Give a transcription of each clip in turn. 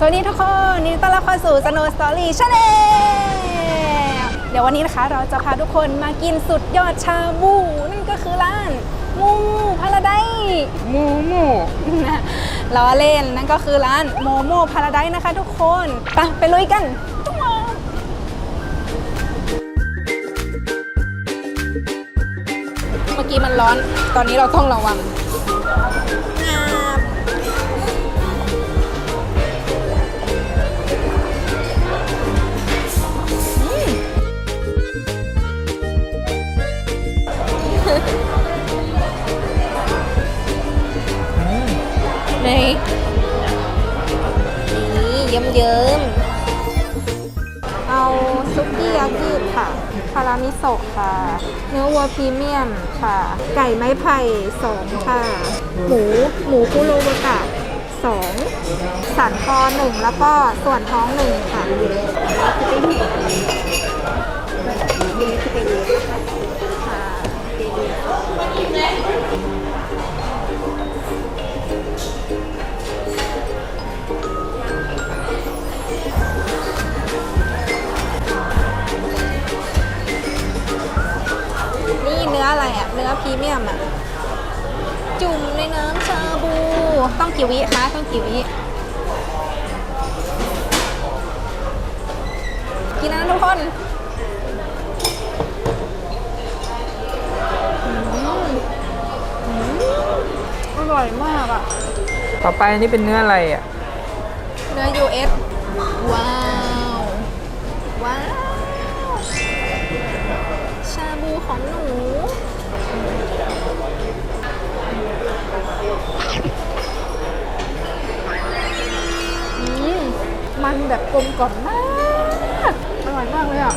สวัสดีทุกคนยินดีต้อนรับเข้าสู่ Snow Story Channel เดี๋ยววันนี้นะคะเราจะพาทุกคนมากินสุดยอดชาบู นั่นก็คือร้านมูพาราไดหมูหมูล้อเล่นนั่นก็คือร้านโมโมพาราไดนะคะทุกคนไปไปลุยกันจุ๊บเมื่อกี้มันร้อนตอนนี้เราต้องระวัง นี่นี่เยิ้มเยิ้มๆเอาซุกี้ยากิค่ะคารามิโซะค่ะ เนื้อวัวพรีเมียมค่ะ ไก่ไม้ไผ่สองค่ะ หมูหมูคุโรบกะสองสันคอหนึ่งแล้วก็ส่วนท้องหนึ่งค่ะ นี่เนื้ออะไรอะ เนื้อพรีเมียมอะ จุ่มในน้ำชาบู ต้องกี่วิคะต้องกี่วิกินนะทุกคน ร่อยมากอะ ต่อไปนี่เป็นเนื้ออะไรอะ เนื้อ US ว้าว ว้าว ชาบูของหนู อืม มันแบบกลมกล่อมมาก อร่อยมากเลยอะ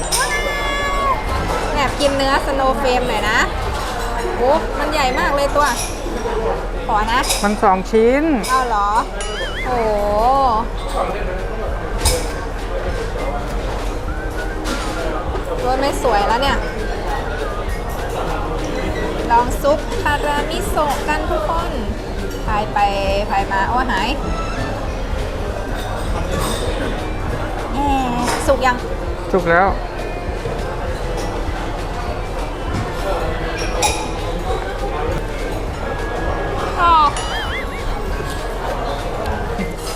แอบกินเนื้อสโนว์เฟรมหน่อยนะ โอ้ มันใหญ่มากเลยตัว ขอนะ มันสองชิ้น เอาเหรอ โอ้รถไม่สวยแล้วเนี่ย ลองซุปคารามิโซะกันทุกคน พายไปพายมาโอ้หายแหมสุกยัง ถูกแล้ว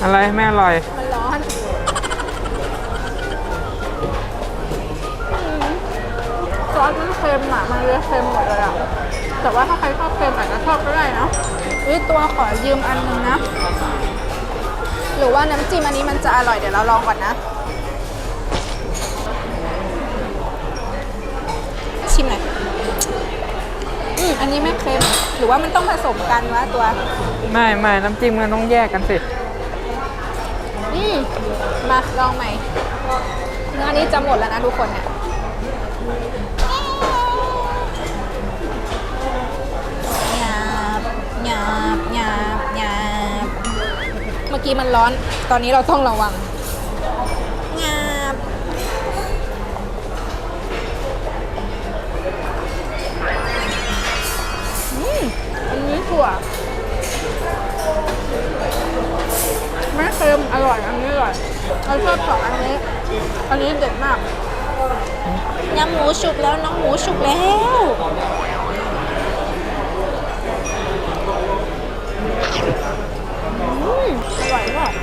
อะไรไม่อร่อย มันร้อนอืมซอสมันเค็มอะ มันเลยเค็มหมดเลยอะ แต่ว่าถ้าใครชอบเค็มอาจจะชอบก็ได้นะนี่ตัวขอยืมอันนึงนะ หรือว่าน้ำจิ้มอันนี้มันจะอร่อยเดี๋ยวเราลองก่อนนะ ชิมหน่อย อืมอันนี้ไม่เค็ม หรือว่ามันต้องผสมกันวะตัว ไม่ไม่น้ำจิ้มมันต้องแยกกันสิอืม มาลองใหม่เนื้อนี้จะหมดแล้วนะทุกคนเนี่ยหยาบหยาบหยาบหยาบเมื่อกี้มันร้อน ตอนนี้เราต้องระวัง เราชอบสองอันนี้ อันนี้เด็ดมากยำหมูสุกแล้วน้องหมูสุกแล้วอืมอร่อยมาก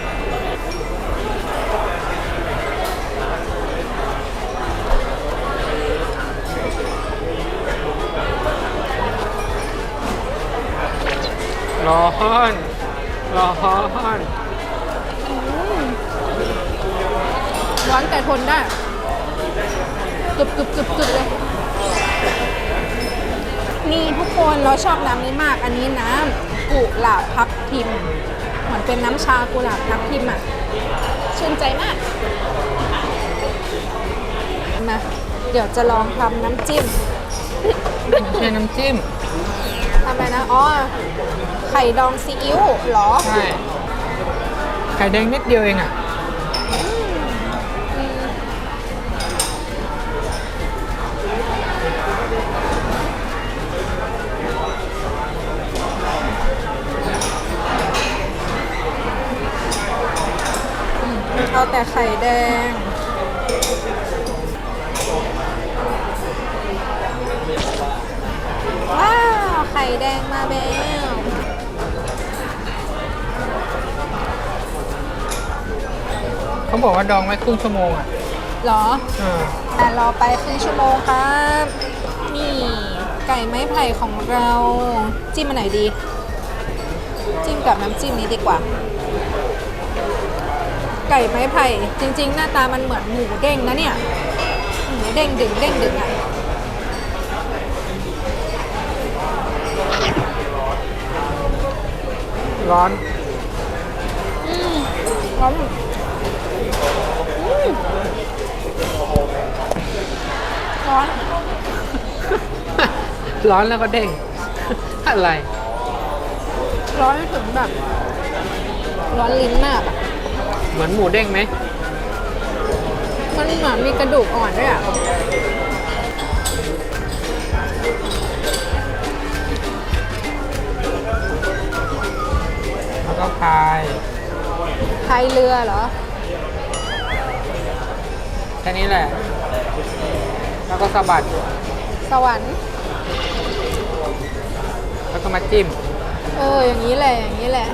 ร้อนร้อน ร้อนแต่ทนได้กรึบกรึบกรึบกรึบเลย นี่ทุกคนเราชอบน้ำนี้มาก อันนี้น้ำกุหลาบพับทิม เหมือนเป็นน้ำชากุหลาบพับทิมอะ ชื่นใจมาก มาเดี๋ยวจะลองทำน้ำจิ้มไม่ใช่น้ำจิ้มทำอะไรนะ อ๋อ ไข่ดองซีอิ๊วเหรอ ใช่ ไข่แดงนิดเดียวเองอะ แต่ไข่แดง ว้าว ไข่แดงมาแล้วเขาบอกว่าดองไว้ครึ่งชั่วโมงอะเหรอเออแต่รอไปครึ่งชั่วโมงครับ นี่ ไก่ไม้ไผ่ของเรา จิ้มอันไหนดี จิ้มกับน้ำจิ้มนี้ดีกว่า ไก่ไม้ไผ่จริง ๆ หน้าตามันเหมือนหมูเด้งนะเนี่ยหมูเด้งดึงเด้งดึงอะร้อนอืมร้อนอืมร้อน ร้อนแล้วก็เด้ง อะไร ร้อนถึงแบบ ร้อนลิ้นมากอะ เหมือนหมูเด้งไหมมันเหมือนมีกระดูกอ่อนด้วยอะแล้วก็พายพายเรือเหรอ แค่นี้แหละ แล้วก็สะบัด สวรรค์ แล้วก็มาจิ้ม เออ อย่างนี้แหละ อย่างนี้แหละ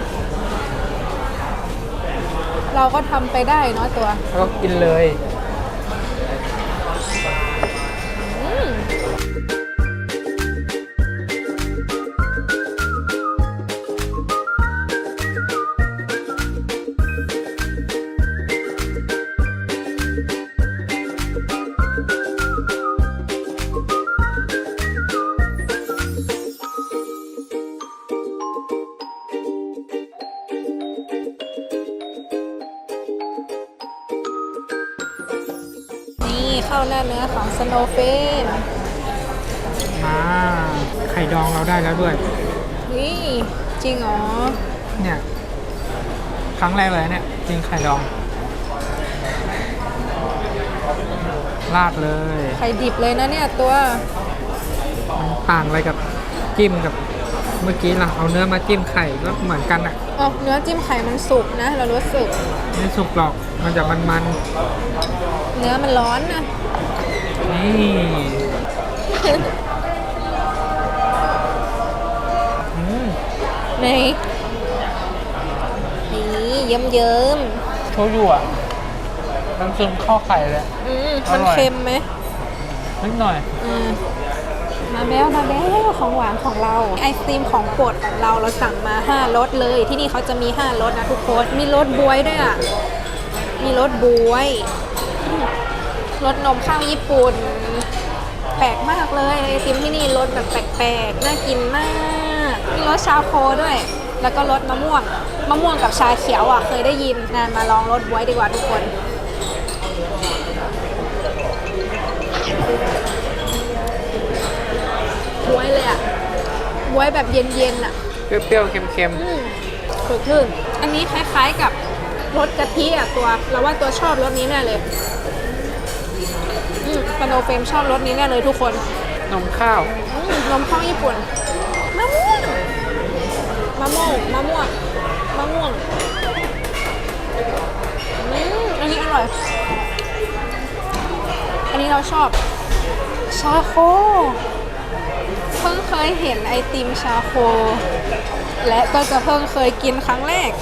เราก็ทำไปได้เนาะตัว แล้วก็กินเลย หน้าเนื้อของสโนเฟนมาไข่ดองเราได้แล้วด้วย นี่จริงเหรอ เนี่ย ครั้งแรกเลยเนี่ยกินไข่ดอง ราดเลย ไข่ดิบเลยนะเนี่ยตัว มันต่างอะไรกับจิ้มกับ เมื่อกี้ล่ะเอาเนื้อมาจิ้มไข่ก็เหมือนกันอะอ๋อเนื้อจิ้มไข่มันสุกนะ เรารู้สึกไม่สุกหรอกมันจะมันมันเนื้อมันร้อนนะๆนี่อืมในนี่เยิ้มเยิ้มโชยุอะน้ำซึมเข้าไข่เลย ๆอืมอมันร่อย เค็มไหมนิดหน่อย อืม มาแล้วมาแล้วของหวานของเราไอศครีมของโปรดของเราเราสั่งมา5รสเลย ที่นี่เขาจะมี5รสนะทุกคนมีรสบวยด้วยอะมีรสบวยรสนมข้าวญี่ปุ่น แปลกมากเลยไอติมที่นี่รสแบบแปลกๆน่ากินมาก มีรสชาโคด้วย แล้วก็รสมะม่วงมะม่วงกับชาเขียวอะเคยได้ยินงานมาลองรสบวยดีกว่าทุกคน บวยเลยอะบวยแบบเย็นๆอะเปรี้ยวๆเค็มอืมสดชื่นอันนี้คล้ายๆกับรสกะทิอะตัว เราว่าตัวชอบรสนี้แน่เลยอืมสโนเฟมชอบรสนี้แน่เลยทุกคน ๆนมข้าว อืมนมข้าวญี่ปุ่นมะม่วงมะม่วงมะม่วงมะม่วงอืมอันนี้อร่อย อันนี้เราชอบ ชาโค เพิ่งเคยเห็นไอติมชาโค และก็จะเพิ่งเคยกินครั้งแรก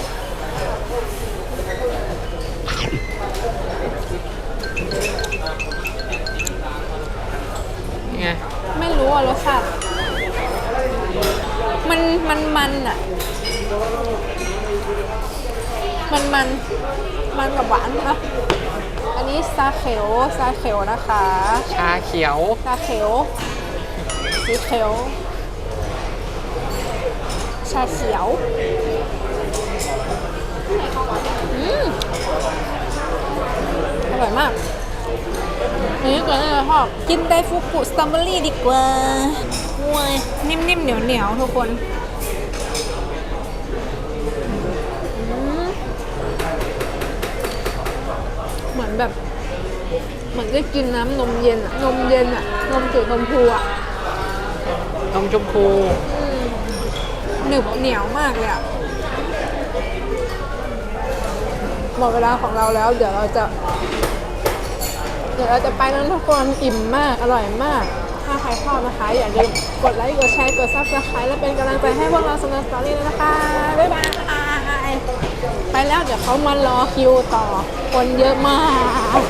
นี่ไงไม่รู้อะรสชาติมันมันมันอะ มันมันมันกับหวานนะอันนี้ซาเขียวซาเขียวนะคะ ชาเขียว ซาเขียว สีเขียว ชาเขียว อืมอร่อยมาก อันนี้ก็น่าจะชอบกินไดฟุกุสตรอเบอรี่ดีกว่าว้ยนิ่มๆ เหนียวๆ ทุกคนอืมเหมือนแบบ เหมือนได้กินน้ำนมเย็นอะนมเย็นอะนมจืดนมพูอะ นมชมพู หนึบเหนียวมากเลยอะหมดเวลาของเราแล้ว เดี๋ยวเราจะ เดี๋ยวเราจะไปแล้วทุกคนอิ่มมาก อร่อยมาก ถ้าใครชอบนะคะ อย่าลืมกดไลค์ กดแชร์ กดซับสไครต์และเป็นกำลังใจให้พวกเราสนุกสตอรี่ด้วยนะคะ บ๊ายบาย ไปแล้วเดี๋ยวเขามารอคิวต่อ คนเยอะมาก